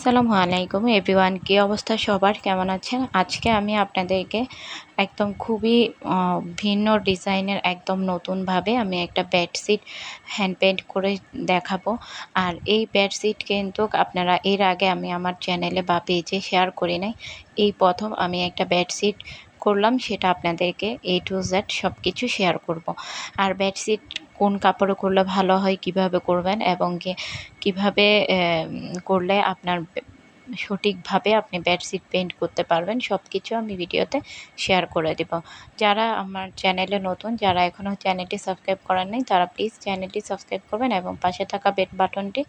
আসসালামু আলাইকুম এভরিওয়ান, কী অবস্থা সবার? কেমন আছেন? আজকে আমি আপনাদেরকে একদম খুবই ভিন্ন ডিজাইনের একদম নতুনভাবে আমি একটা বেডশিট হ্যান্ড পেন্ট করে দেখাবো। আর এই বেডশিট কিন্তু আপনারা এর আগে আমি আমার চ্যানেলে বা পেজে শেয়ার করি নাই। এই প্রথম আমি একটা বেডশিট করলাম, সেটা আপনাদেরকে এ টু জেড সব কিছু শেয়ার করব। আর বেডশিট কোন কাপড়ে করলে ভালো হয় কীভাবে করবেন এবং কি কীভাবে করলে আপনার সঠিকভাবে আপনি বেডশিট পেন্ট করতে পারবেন সব কিছু আমি ভিডিওতে শেয়ার করে দেব। যারা আমার চ্যানেলে নতুন, যারা এখনও চ্যানেলটি সাবস্ক্রাইব করেন নাই, তারা প্লিজ চ্যানেলটি সাবস্ক্রাইব করবেন এবং পাশে থাকা বেড বাটনটি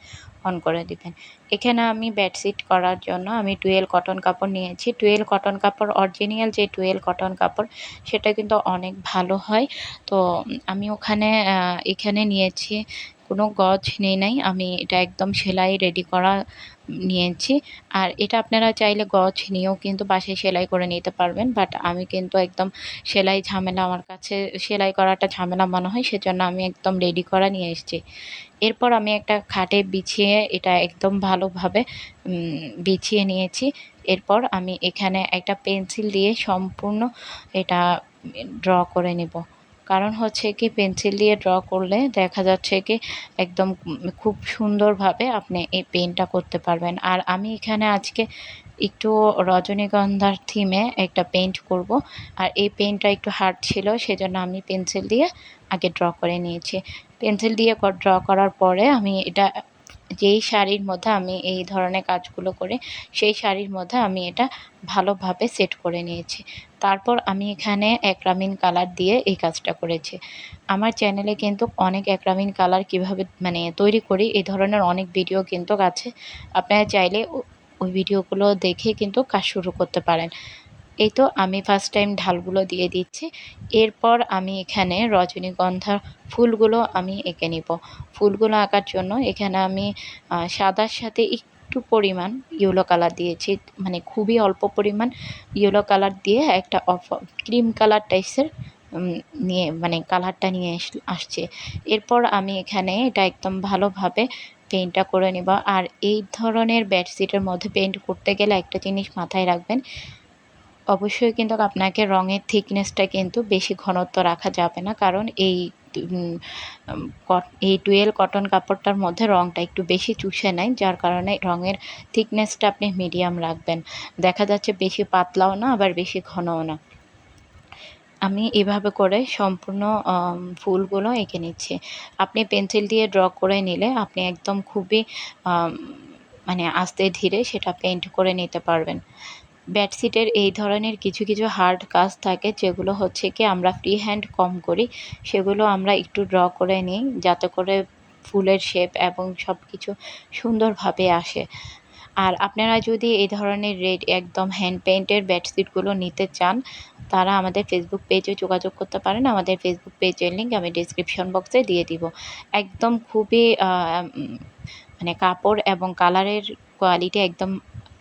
অন করে দিবেন। এখানে আমি বেডশিট করার জন্য আমি টুয়েল কটন কাপড় নিয়েছি। টুয়েল কটন কাপড় অরিজিনাল যে টুয়েল কটন কাপড়, সেটা কিন্তু অনেক ভালো হয়। তো আমি ওখানে এখানে নিয়েছি কোনো গজ নেই, নাই। আমি এটা একদম সেলাই রেডি করা নিয়েছি। আর এটা আপনারা চাইলে গজ নিয়েও কিন্তু বাসায় সেলাই করে নিতে পারবেন। বাট আমি কিন্তু একদম সেলাই ঝামেলা, আমার কাছে সেলাই করাটা ঝামেলা মনে হয়, সেজন্য আমি একদম রেডি করা নিয়ে এসেছি। এরপর আমি একটা খাটে বিছিয়ে এটা একদম ভালোভাবে বিছিয়ে নিয়েছি। এরপর আমি এখানে একটা পেন্সিল দিয়ে সম্পূর্ণ এটা ড্র করে নেব। কারণ হচ্ছে কি পেন্সিল দিয়ে ড্র করলে দেখা যাচ্ছে কি একদম খুব সুন্দরভাবে আপনি এই পেনটা করতে পারবেন। আর আমি এখানে আজকে একটু রজনীগন্ধার থিমে একটা পেন্ট করব। আর এই পেনটা একটু হার্ড ছিল, সেজন্য আমি পেন্সিল দিয়ে আগে ড্র করে নিয়েছি। পেন্সিল দিয়ে ড্র করার পরে আমি এটা যেই শাড়ির মধ্যে আমি এই ধরনের কাজগুলো করে, সেই শাড়ির মধ্যে আমি এটা ভালোভাবে সেট করে নিয়েছি। তারপর আমি এখানে একরামিন কালার দিয়ে এই কাজটা করেছি। আমার চ্যানেলে কিন্তু অনেক একরামিন কালার কীভাবে মানে তৈরি করি, এই ধরনের অনেক ভিডিও কিন্তু আছে। আপনারা চাইলে ওই ভিডিওগুলো দেখে কিন্তু কাজ শুরু করতে পারেন। এই তো আমি ফার্স্ট টাইম ঢালগুলো দিয়ে দিচ্ছি। এরপর আমি এখানে রজনীগন্ধার ফুলগুলো আমি এঁকে নিব। ফুলগুলো আঁকার জন্য এখানে আমি সাদার সাথে একটু পরিমাণ ইয়েলো কালার দিয়েছি। মানে খুবই অল্প পরিমাণ ইয়েলো কালার দিয়ে একটা অফ, ক্রিম কালার টাইপসের নিয়ে মানে কালারটা নিয়ে আসছে। এরপর আমি এখানে এটা একদম ভালোভাবে পেন্টটা করে নেব। আর এই ধরনের বেডশিটের মধ্যে পেন্ট করতে গেলে একটা জিনিস মাথায় রাখবেন অবশ্যই কিন্তু আপনাকে রঙের থিকনেসটা কিন্তু বেশি ঘনত্ব রাখা যাবে না। কারণ এই এই টুয়েল কটন কাপড়টার মধ্যে রঙটা একটু বেশি চুষে নেয়, যার কারণে রঙের থিকনেসটা আপনি মিডিয়াম রাখবেন। দেখা যাচ্ছে বেশি পাতলাও না, আবার বেশি ঘনও না। আমি এভাবে করে সম্পূর্ণ ফুলগুলো এঁকে নিচ্ছি। আপনি পেন্সিল দিয়ে ড্র করে নিলে আপনি একদম খুবই মানে আস্তে ধীরে সেটা পেন্ট করে নিতে পারবেন। বেডশিটের এই ধরনের কিছু কিছু হার্ড কাজ থাকে যেগুলো হচ্ছে কি আমরা ফ্রি হ্যান্ড কম করি। সেগুলো আমরা একটু ড্র করে নিই যাতে করে ফুলের শেপ এবং সব কিছু সুন্দরভাবে আসে। আর আপনারা যদি এই ধরনের রেড একদম হ্যান্ড পেন্টের বেডশিটগুলো নিতে চান, তারা আমাদের ফেসবুক পেজে যোগাযোগ করতে পারেন। আমাদের ফেসবুক পেজের লিঙ্ক আমি ডিসক্রিপশন বক্সে দিয়ে দিব। একদম খুবই মানে কাপড় এবং কালারের কোয়ালিটি একদম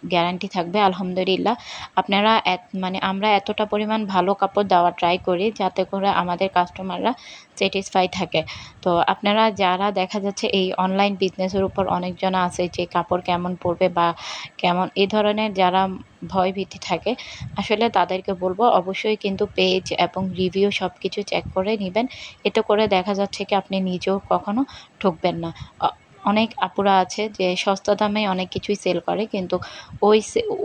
গ্যারান্টি থাকবে, আলহামদুলিল্লাহ। আপনারা এত মানে আমরা এতটা পরিমাণ ভালো কাপড় দেওয়া ট্রাই করি যাতে করে আমাদের কাস্টমাররা স্যাটিসফাই থাকে। তো আপনারা যারা দেখা যাচ্ছে এই অনলাইন বিজনেসের উপর অনেকজন আছে যে কাপড় কেমন পরবে বা কেমন এই ধরনের যারা ভয় ভীতি থাকে, আসলে তাদেরকে বলব অবশ্যই কিন্তু পেজ এবং রিভিউ সব কিছু চেক করে নেবেন। এতে করে দেখা যাচ্ছে কি আপনি নিজেও কখনো ঠকবেন না। অনেক আপুরা আছে যে সস্তা দামে অনেক কিছুই সেল করে, কিন্তু ওই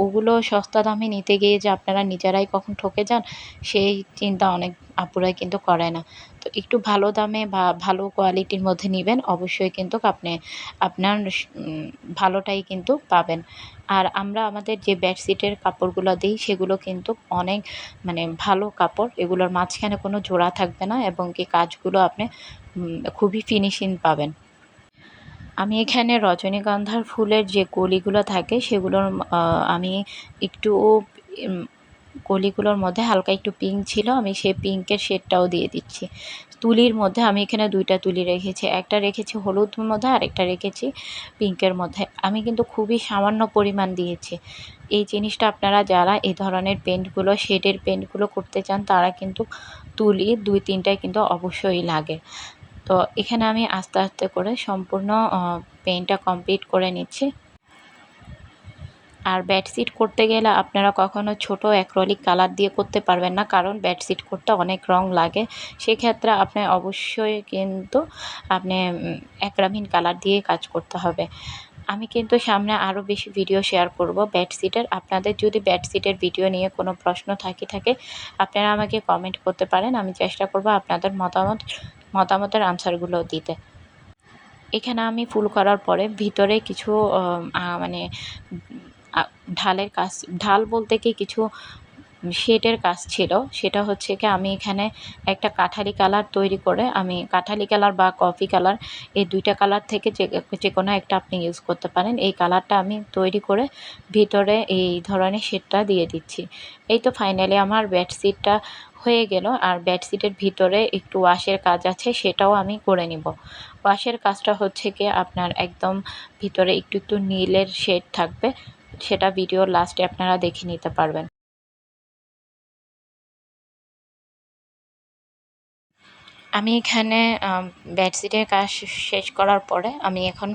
ওগুলো সস্তা দামে নিতে গিয়ে যে আপনারা নিজেরাই কখন ঠকে যান, সেই চিন্তা অনেক আপুরাই কিন্তু করে না। তো একটু ভালো দামে বা ভালো কোয়ালিটির মধ্যে নেবেন, অবশ্যই কিন্তু আপনি, আপনার ভালোটাই কিন্তু পাবেন। আর আমরা আমাদের যে বেডশিটের কাপড়গুলো দিই, সেগুলো কিন্তু অনেক মানে ভালো কাপড়, এগুলোর মাঝখানে কোনো জোড়া থাকবে না এবং কি কাজগুলো আপনি খুবই ফিনিশিং পাবেন। আমি এখানে রজনীগন্ধার ফুলের যে কলিগুলো থাকে সেগুলোর আমি একটু কলিগুলোর মধ্যে হালকা একটু পিঙ্ক ছিল, আমি সেই পিঙ্কের শেডটাও দিয়ে দিচ্ছি। তুলির মধ্যে আমি এখানে দুইটা তুলি রেখেছি, একটা রেখেছি হলুদ মধ্যে আরেকটা রেখেছি পিঙ্কের মধ্যে। আমি কিন্তু খুবই সামান্য পরিমাণ দিয়েছি। এই জিনিসটা আপনারা যারা এই ধরনের পেন্টগুলো শেডের পেন্টগুলো করতে চান, তারা কিন্তু তুলি দুই তিনটায় কিন্তু অবশ্যই লাগে। তো এখানে আমি আস্তে আস্তে করে সম্পূর্ণ পেইন্টটা কমপ্লিট করে নিচ্ছি। আর বেডশিট করতে গেলে আপনারা কখনো ছোট অ্যাক্রলিক কালার দিয়ে করতে পারবেন না, কারণ বেডশিট করতে অনেক রং লাগে। সেক্ষেত্রে আপনি অবশ্যই কিন্তু আপনি একরামিন কালার দিয়ে কাজ করতে হবে। আমি কিন্তু সামনে আরও বেশি ভিডিও শেয়ার করব বেডশিটের আপনাদের যদি বেডশিটের ভিডিও নিয়ে কোনো প্রশ্ন থাকি থাকে, আপনারা আমাকে কমেন্ট করতে পারেন। আমি চেষ্টা করব আপনাদের মতামত মতামতের আনসারগুলো দিতে। এখানে আমি ফুল করার পরে ভিতরে কিছু মানে ঢালের কাজ, ঢাল বলতে কি কিছু শেডের কাজ ছিল। সেটা হচ্ছে কি আমি এখানে একটা কাঠালি কালার তৈরি করে, আমি কাঠালি কালার বা কফি কালার এই দুইটা কালার থেকে যে কোনো একটা আপনি ইউজ করতে পারেন। এই কালারটা আমি তৈরি করে ভিতরে এই ধরনের শেডটা দিয়ে দিচ্ছি। এই তো ফাইনালি আমার বেডশিটটা হয়ে গেল, আর বেডশিটের ভিতরে একটু ওয়াশের কাজ আছে, সেটাও আমি করে নিব। ওয়াশের কাজটা হচ্ছে কি আপনার একদম ভিতরে একটু একটু নীলের শেড থাকবে, সেটা ভিডিও লাস্টে আপনারা দেখে নিতে পারবেন। আমি এখানে বেডশিটের কাজ শেষ করার পরে আমি এখন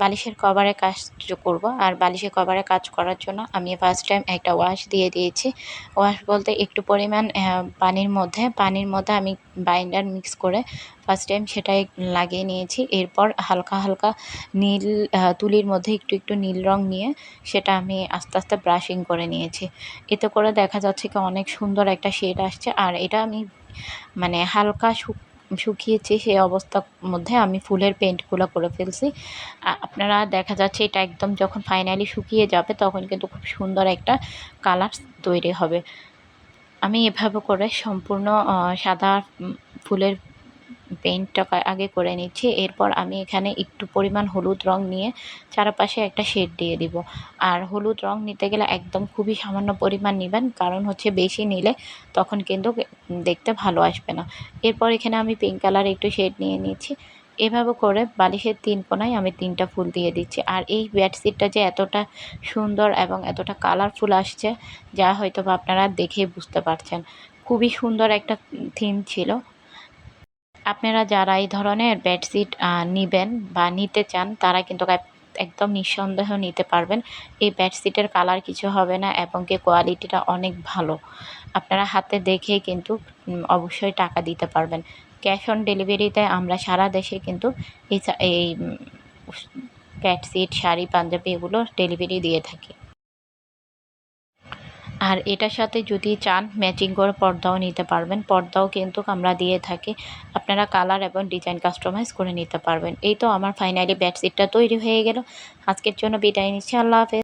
বালিশের কভারে কাজ করব। আর বালিশের কভারে কাজ করার জন্য আমি ফার্স্ট টাইম একটা ওয়াশ দিয়ে দিয়েছি। ওয়াশ বলতে একটু পরিমাণ পানির মধ্যে পানির মধ্যে আমি বাইন্ডার মিক্স করে ফার্স্ট টাইম সেটাই লাগিয়ে নিয়েছি। এরপর হালকা হালকা নীল তুলির মধ্যে একটু একটু নীল রং নিয়ে সেটা আমি আস্তে আস্তে ব্রাশিং করে নিয়েছি। এতে করে দেখা যাচ্ছে কি অনেক সুন্দর একটা শেড আসছে। আর এটা আমি মানে হালকা শুক, শুকিয়েছে সেই অবস্থার মধ্যে আমি ফুলের পেন্টগুলো করে ফেলছি। আপনারা দেখা যাচ্ছে এটা একদম যখন ফাইনালি শুকিয়ে যাবে তখন কিন্তু খুব সুন্দর একটা কালার তৈরি হবে। আমি এভাবে করে সম্পূর্ণ সাদা ফুলের পেইন্টটা আগে করে নিচ্ছি। এরপর আমি এখানে একটু পরিমাণ হলুদ রং নিয়ে চারপাশে একটা শেড দিয়ে দিব। আর হলুদ রং নিতে গেলে একদম খুবই সামান্য পরিমাণ নেবেন, কারণ হচ্ছে বেশি নিলে তখন কিন্তু দেখতে ভালো আসবে না। এরপর এখানে আমি পিঙ্ক কালার একটু শেড নিয়ে নিচ্ছি। এভাবে করে বালিশের তিন কোনায় আমি তিনটা ফুল দিয়ে দিচ্ছি। আর এই বেডশিটটা যে এতটা সুন্দর এবং এতটা কালারফুল আসছে, যা হয়তো আপনারা দেখেই বুঝতে পারছেন। খুবই সুন্দর একটা থিম ছিল। আপনারা যারা এই ধরনের বেডশিট নেবেন বা নিতে চান, তারা কিন্তু একদম নিঃসন্দেহ নিতে পারবেন। এই বেডশিটের কালার কিছু হবে না এবং কি কোয়ালিটিটা অনেক ভালো। আপনারা হাতে দেখে কিন্তু অবশ্যই টাকা দিতে পারবেন। ক্যাশ অন ডেলিভারিতে আমরা সারা দেশে কিন্তু এই এই বেডশিট শাড়ি, পাঞ্জাবি এগুলো ডেলিভারি দিয়ে থাকি। আর এটার সাথে যদি চান ম্যাচিং করে পর্দাও নিতে পারবেন। পর্দাও কিন্তু আমরা দিয়ে থাকি। আপনারা কালার এবং ডিজাইন কাস্টমাইজ করে নিতে পারবেন। এই তো আমার ফাইনালি বেডশিটটা তৈরি হয়ে গেল। আজকের জন্য বিদায় নিচ্ছি। আল্লাহ হাফেজ।